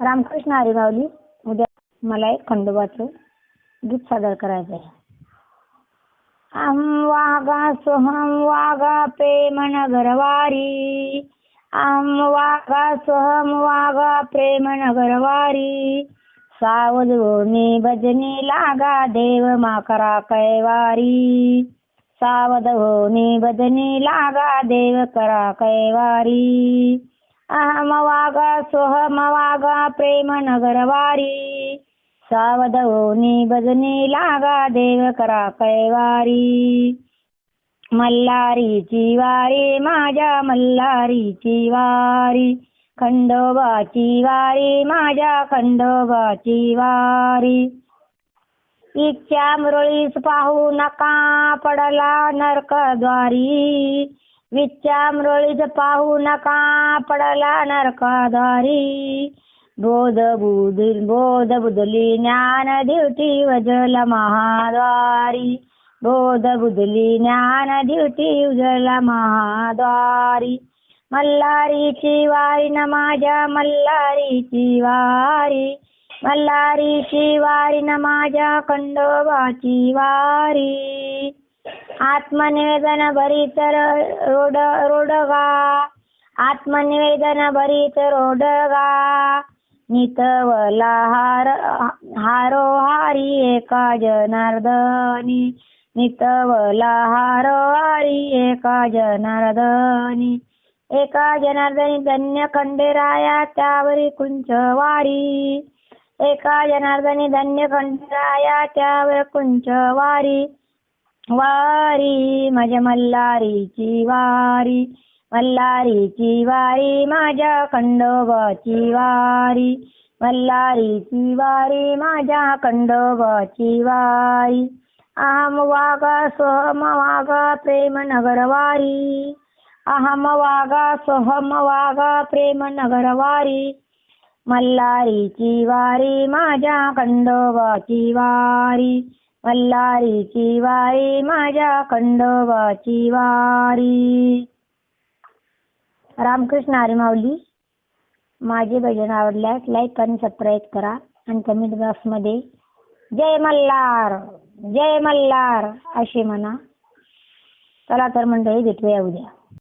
रामकृष्ण हरिमावली उद्या मला एक खंडोबाचं गीत सादर करायचं आहे आम वागा सोहम वागा प्रेम नगरवारी आम वागा सोहम वागा प्रेम नगरवारी सावध होनी भजनी लागा देव माकरा कैवारी. सावध होनी भजनी लागा देव करा कैवारी. अहम वागा सोहम वागा प्रेम नगरवारी सावधवनी होनी भजनी लागा देव करा कैवारी. मल्हारीची वारी माझ्या मल्हारीची वारी. खंडोबाची वारी माझ्या खंडोबाची वारी. इच्छा मुरळीस पाहू नका पडला नरकद्वारी. विच्छा मुरळीस पाहू नका पडला नरकाधारी. बोध बुध बोध बुधली ज्ञान दिवटी वजल महाद्वारी. बोध बुधली ज्ञान दिवटी उजल महाद्वारी. मल्हारीची वारी न माझ्या मल्हारीची वारी. मल्हारीची वारी न माझ्या खंडोबाची वारी. आत्मनिवेदन भरीत रोड रोडगा. आत्मनिवेदन भरीत रोडगा. नितवला हार हारो हारी एका जनार्दनी. नितवला हारो हारी एका जनार्दनी. एका जनार्दनी धन्य खंडेराया त्यावरी कुंचवारी. एका जनार्दनी धन्य खंडेराया त्यावर कुंचवारी. वारी माझ्या मल्हारीची वारी. मल्हारीची वारी माझ्या खंडोबाची वारी. मल्हारीची वारी माझ्या खंडोबाची वारी. अहम वागा सोहम वागा प्रेम नगरवारी अहम वागा सोहम वागा प्रेम नगरवारी मल्हारीची वारी माझ्या खंडोबाची वारी. मल्हारीची वारी माझ्या खंडोबाची वारी. रामकृष्ण हरिमावली माझे भजन आवडल्यास लाईक आणि सबस्क्राईब करा. आणि कमेंट बॉक्समध्ये जय मल्हार जय मल्हार असे म्हणा. चला तर मंडळी भेटूया उद्या.